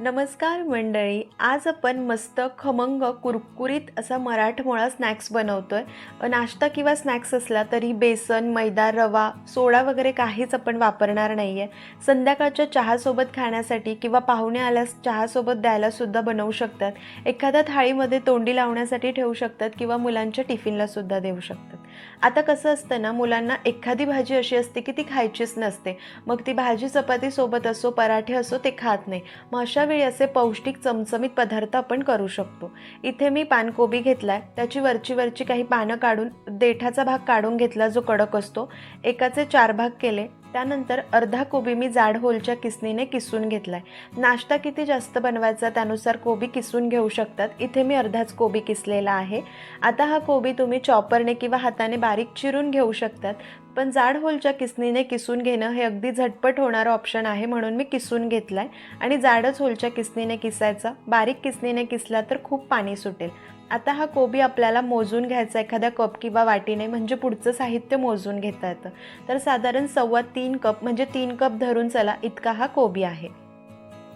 नमस्कार मंडळी आज आपण मस्त खमंग कुरकुरीत असा मराठमोळा स्नॅक्स बनवतोय. आहे नाश्ता किंवा स्नॅक्स असला तरी बेसन मैदा रवा सोडा वगैरे काहीच आपण वापरणार नाही आहे संध्याकाळच्या चहासोबत खाण्यासाठी किंवा पाहुणे आल्यास चहासोबत द्यायलासुद्धा बनवू शकतात. एखाद्या थाळीमध्ये तोंडी लावण्यासाठी ठेवू शकतात किंवा मुलांच्या टिफिनलासुद्धा देऊ शकतात. आता कसं असतं ना मुलांना एखादी भाजी अशी असते की ती खायचीच नसते. मग ती भाजी चपातीसोबत असो पराठे असो ते खात नाही. मग अशा वेळी असे पौष्टिक चमचमीत पदार्थ आपण करू शकतो. इथे मी पानकोबी घेतला आहे त्याची वरची वरची काही पानं काढून देठाचा भाग काढून घेतला जो कडक असतो. एकाचे चार भाग केले. त्यानंतर अर्धा कोबी मी जाड होलच्या किसनीने किसून घेतला आहे नाश्ता किती जास्त बनवायचा त्यानुसार कोबी किसून घेऊ शकतात. इथे मी अर्धाच कोबी किसलेला आहे. आता हा कोबी तुम्ही चॉपरने किंवा हाताने बारीक चिरून घेऊ शकतात. पण जाड होलच्या किसनीने किसून घेणं हे अगदी झटपट होणारं ऑप्शन आहे म्हणून मी किसून घेतला आहे आणि जाडच होलच्या किसनीने किसायचा बारीक किसनीने किसला तर खूप पाणी सुटेल. आता हा कोबी आपल्याला मोजून घ्यायचा एखाद्या कप किंवा वाटीने म्हणजे पुढचं साहित्य मोजून घेता येतं. तर साधारण सव्वा तीन कप म्हणजे तीन कप धरून चला इतका हा कोबी आहे.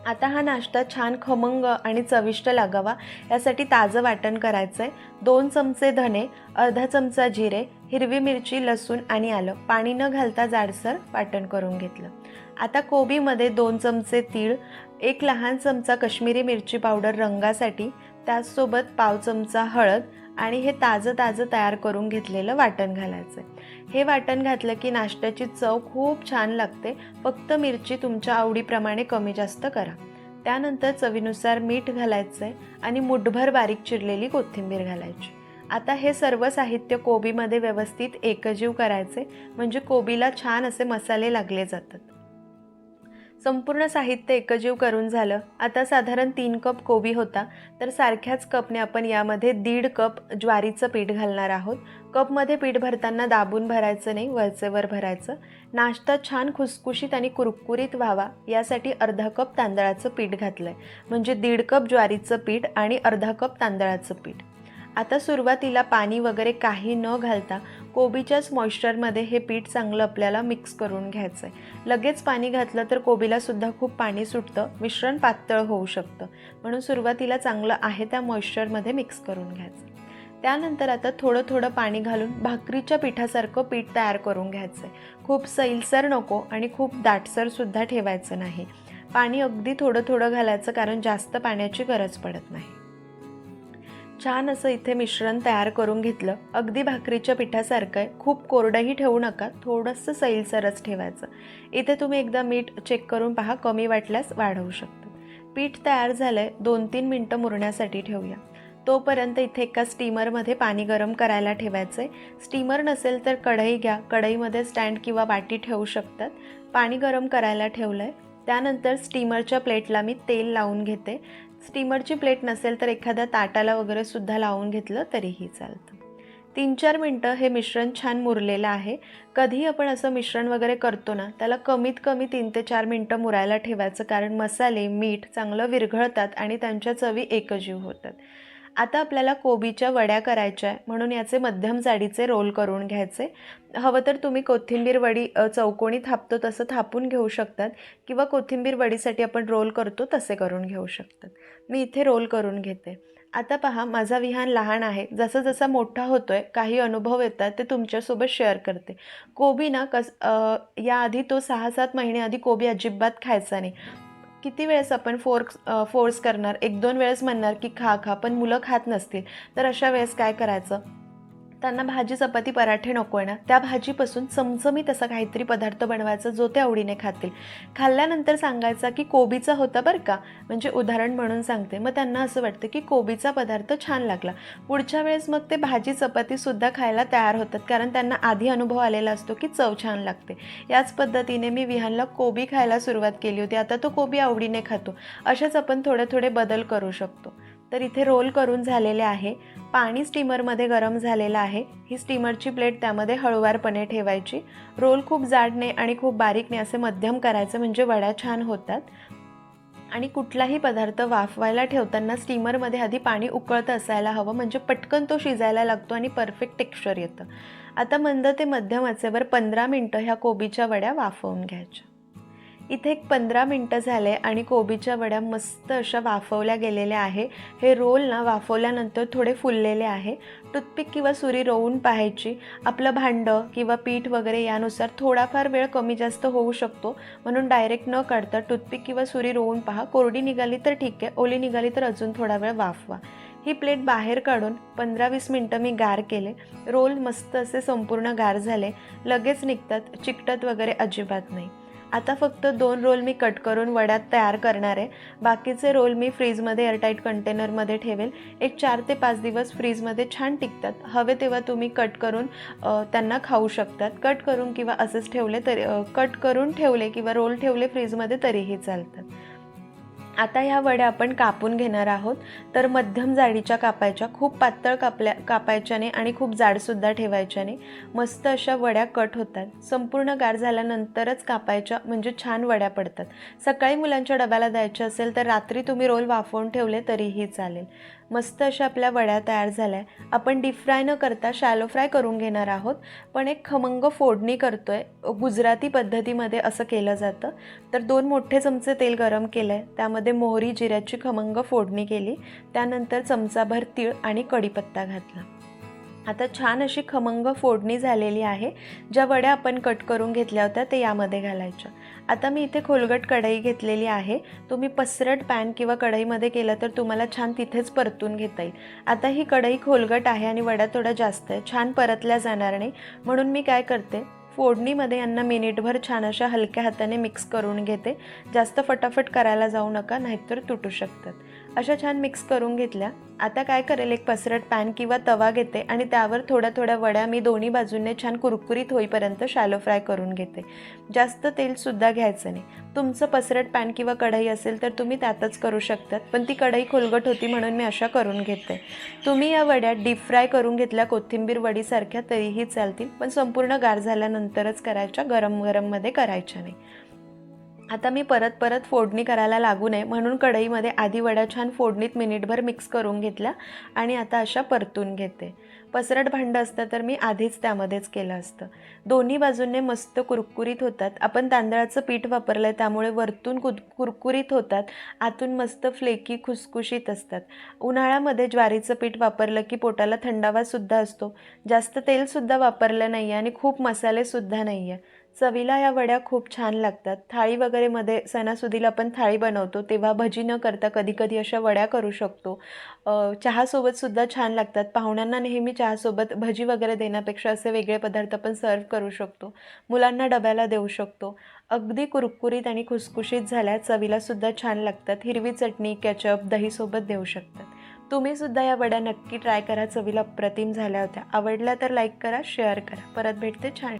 आता हा नाश्ता छान खमंग आणि चविष्ट लागावा यासाठी ताजं वाटण करायचं आहे दोन चमचे धने अर्धा चमचा जिरे हिरवी मिरची लसूण आणि आलं. पाणी न घालता जाडसर वाटण करून घेतलं. आता कोबीमध्ये दोन चमचे तीळ एक लहान चमचा कश्मीरी मिरची पावडर रंगासाठी त्याचसोबत पाव चमचा हळद आणि हे ताजं ताजं तयार करून घेतलेलं वाटण घालायचं आहे हे वाटण घातलं की नाश्त्याची चव खूप छान लागते. फक्त मिरची तुमच्या आवडीप्रमाणे कमी जास्त करा. त्यानंतर चवीनुसार मीठ घालायचं आहे आणि मुठभर बारीक चिरलेली कोथिंबीर घालायची. आता हे सर्व साहित्य कोबीमध्ये व्यवस्थित एकजीव करायचे म्हणजे कोबीला छान असे मसाले लागले जातात. संपूर्ण साहित्य एकजीव करून झालं. आता साधारण तीन कप कोबी होता. तर सारख्याच कपने आपण यामध्ये दीड कप ज्वारीचं पीठ घालणार आहोत. कपमध्ये पीठ भरताना दाबून भरायचं नाही वरचेवर भरायचं. नाश्ता छान खुसखुशीत आणि कुरकुरीत व्हावा यासाठी अर्धा कप तांदळाचं पीठ घातलं आहे म्हणजे दीड कप ज्वारीचं पीठ आणि अर्धा कप तांदळाचं पीठ. आता सुरुवातीला पाणी वगैरे काही न घालता कोबीच्याच मॉइश्चरमध्ये हे पीठ चांगलं आपल्याला मिक्स करून घ्यायचं आहे लगेच पाणी घातलं तर कोबीलासुद्धा खूप पाणी सुटतं मिश्रण पातळ होऊ शकतं. म्हणून सुरुवातीला चांगलं आहे त्या मॉइश्चरमध्ये मिक्स करून घ्यायचं. त्यानंतर आता थोडं थोडं पाणी घालून भाकरीच्या पिठासारखं पीठ तयार करून घ्यायचं आहे खूप सैलसर नको आणि खूप दाटसरसुद्धा ठेवायचं नाही. पाणी अगदी थोडं थोडं घालायचं कारण जास्त पाण्याची गरज पडत नाही. छान असं इथे मिश्रण तयार करून घेतलं. अगदी भाकरीच्या पिठासारखं आहे. खूप कोरडंही ठेवू नका. थोडंसं सैलसरच ठेवायचं. इथे तुम्ही एकदा मीठ चेक करून पहा. कमी वाटल्यास वाढवू शकता. पीठ तयार झालं आहे दोन तीन मिनटं मुरण्यासाठी ठेवूया. तोपर्यंत इथे एका स्टीमरमध्ये पाणी गरम करायला ठेवायचं आहे स्टीमर नसेल तर कढई घ्या. कढईमध्ये स्टँड किंवा वाटी ठेवू शकतात. पाणी गरम करायला ठेवलं आहे त्यानंतर स्टीमरच्या प्लेटला मी तेल लावून घेते. स्टीमरची प्लेट नसेल तर एखाद्या ताटाला वगैरे सुद्धा लावून घेतलं तरीही चालतं. तीन चार मिनटं हे मिश्रण छान मुरलेलं आहे. कधी आपण असं मिश्रण वगैरे करतो ना त्याला कमीत कमी तीन ते चार मिनटं मुरायला ठेवायचं कारण मसाले मीठ चांगलं विरघळतात आणि त्यांच्या चवी एकजीव होतात. आता आपल्याला कोबीच्या वड्या करायच्या आहे म्हणून याचे मध्यम जाडीचे रोल करून घ्यायचे. हवं तर तुम्ही कोथिंबीर वडी चौकोनी थापतो तसं थापून घेऊ शकतात. किंवा कोथिंबीर वडीसाठी आपण रोल करतो तसे करून घेऊ शकतात. मी इथे रोल करून घेते. आता पहा माझा विहान लहान आहे. जसं जसा मोठा होतो आहे काही अनुभव येतात ते तुमच्यासोबत शेअर करते. कोबी ना कस याआधी तो सहा सात महिने आधी कोबी अजिबात खायचा नाही. किती वेळेस आपण फोर्स फोर्स करणार? एक दोन वेळेस म्हणणार की खा खा पण मुलं खात नसतील. तर अशा वेळेस काय करायचं? त्यांना भाजी चपाती पराठे नको आहे ना? त्या भाजीपासून चमचमीत असा काहीतरी पदार्थ बनवायचा जो ते आवडीने खातील. खाल्ल्यानंतर सांगायचा की कोबीचा होता बरं का? म्हणजे उदाहरण म्हणून सांगते. मग त्यांना असं वाटतं की कोबीचा पदार्थ छान लागला. पुढच्या वेळेस मग ते भाजी चपातीसुद्धा खायला तयार होतात. कारण त्यांना आधी अनुभव आलेला असतो की चव छान लागते. याच पद्धतीने मी विहानला कोबी खायला सुरुवात केली होती. आता तो कोबी आवडीने खातो. असेच आपण थोडे थोडे बदल करू शकतो. तर इथे रोल करून झालेले आहे. पाणी स्टीमरमध्ये गरम झालेलं आहे. ही स्टीमरची प्लेट त्यामध्ये हळुवारपणे ठेवायची. रोल खूप जाडने आणि खूप बारीकने असे मध्यम करायचं म्हणजे वड्या छान होतात. आणि कुठलाही पदार्थ वाफवायला ठेवताना स्टीमरमध्ये आधी पाणी उकळतं असायला हवं. म्हणजे पटकन तो शिजायला लागतो आणि परफेक्ट टेक्स्चर येतं. आता मंद ते मध्यम आचेवर पंधरा मिनटं ह्या कोबीच्या वड्या वाफवून घ्यायच्या. इथे एक पंधरा मिनटं झाले आणि कोबीच्या वड्या मस्त अशा वाफवल्या गेलेल्या आहे. हे रोल ना वाफवल्यानंतर थोडे फुललेले आहे. टूथपिक किंवा सुरी रोवून पाहायची. आपलं भांडं किंवा पीठ वगैरे यानुसार थोडाफार वेळ कमी जास्त होऊ शकतो. म्हणून डायरेक्ट न काढता टूथपिक किंवा सुरी रोवून पहा. कोरडी निघाली तर ठीक आहे. ओली निघाली तर अजून थोडा वेळ वाफवा. ही प्लेट बाहेर काढून पंधरा वीस मिनटं मी गार केले. रोल मस्त असे संपूर्ण गार झाले. लगेच निघतात. चिकटत वगैरे अजिबात नाही. आता फक्त दोन रोल मी कट करून वड्यात तयार करणार आहे. बाकीचे रोल मी फ्रीजमध्ये एअरटाईट कंटेनरमध्ये ठेवेल. एक चार ते पाच दिवस फ्रीजमध्ये छान टिकतात. हवे तेव्हा तुम्ही कट करून त्यांना खाऊ शकतात. कट करून किंवा असेच ठेवले तरी कट करून ठेवले किंवा रोल ठेवले फ्रीजमध्ये तरीही चालतात. आता ह्या वड्या आपण कापून घेणार आहोत. तर मध्यम जाडीच्या कापायच्या खूप पातळ कापल्या कापायच्याने आणि खूप जाडसुद्धा ठेवायच्याने मस्त अशा वड्या कट होतात. संपूर्ण गार झाल्यानंतरच कापायच्या म्हणजे छान वड्या पडतात. सकाळी मुलांच्या डब्याला द्यायच्या असेल तर रात्री तुम्ही रोल वाफवून ठेवले तरीही चालेल. मस्त अशा आपल्या वड्या तयार झाल्या. आहे आपण डीप फ्राय न करता शॅलो फ्राय करून घेणार आहोत. पण एक खमंग फोडणी करतो आहे गुजराती पद्धतीमध्ये असं केलं जातं. तर दोन मोठे चमचे तेल गरम केलं आहे त्यामध्ये मोहरी जिऱ्याची खमंग फोडणी केली. त्यानंतर चमचाभर तीळ आणि कढीपत्ता घातला. आता छान अशी खमंग फोडणी झालेली आहे. ज्या वड्या आपण कट करून घेतल्या होत्या ते यामध्ये घालायच्या. आता मी इथे खोलगट कढई घेतलेली आहे. तुम्ही पसरट पॅन किंवा कढईमध्ये केलं तर तुम्हाला छान तिथेच परतून घेता येईल. आता ही कढई खोलगट आहे आणि वड्या थोड्या जास्त आहे छान परतल्या जाणार नाही. म्हणून मी काय करते फोडणीमध्ये यांना मिनिटभर छान अशा हलक्या हाताने मिक्स करून घेते. जास्त फटाफट करायला जाऊ नका नाहीतर तुटू शकतात. अशा छान मिक्स करून घेतल्या. आता काय करेल एक पसरट पॅन किंवा तवा घेते आणि त्यावर थोड्या थोड्या वड्या मी दोन्ही बाजूने छान कुरकुरीत होईपर्यंत शॅलो फ्राय करून घेते. जास्त तेलसुद्धा घ्यायचं नाही. तुमचं पसरट पॅन किंवा कढई असेल तर तुम्ही त्यातच करू शकतात पण ती कढई खोलगट होती म्हणून मी अशा करून घेते. तुम्ही या वड्या डीप फ्राय करून घेतल्या कोथिंबीर वडीसारख्या तरीही चालतील पण संपूर्ण गार झाल्यानंतरच करायच्या गरम गरममध्ये करायच्या नाही. आता मी परत परत फोडणी करायला लागू नये म्हणून कढईमध्ये आधी वड्या छान फोडणीत मिनिटभर मिक्स करून घेतल्या आणि आता अशा परतून घेते. पसरट भांडं असतं तर मी आधीच त्यामध्येच केलं असतं. दोन्ही बाजूंनी मस्त कुरकुरीत होतात. आपण तांदळाचं पीठ वापरलं आहे त्यामुळे वरतून कुद कुरकुरीत होतात. आतून मस्त फ्लेकी खुसखुशीत असतात. उन्हाळ्यामध्ये ज्वारीचं पीठ वापरलं की पोटाला थंडावासुद्धा असतो. जास्त तेलसुद्धा वापरलं नाही आहे आणि खूप मसालेसुद्धा नाही आहे चवीला या वड्या खूप छान लागतात. थाळी वगैरेमध्ये सणासुदीला आपण थाळी बनवतो. तेव्हा भजी न करता कधी कधी अशा वड्या करू शकतो. चहासोबतसुद्धा छान लागतात. पाहुण्यांना नेहमी चहासोबत भजी वगैरे देण्यापेक्षा असे वेगळे पदार्थ आपण सर्व करू शकतो. मुलांना डब्याला देऊ शकतो. अगदी कुरकुरीत आणि खुसखुशीत झाल्या चवीलासुद्धा छान लागतात. हिरवी चटणी केचप दहीसोबत देऊ शकतात. तुम्हीसुद्धा या वड्या नक्की ट्राय करा. चवीला अप्रतिम झाल्या होत्या. आवडल्या तर लाईक करा शेअर करा. परत भेटते छान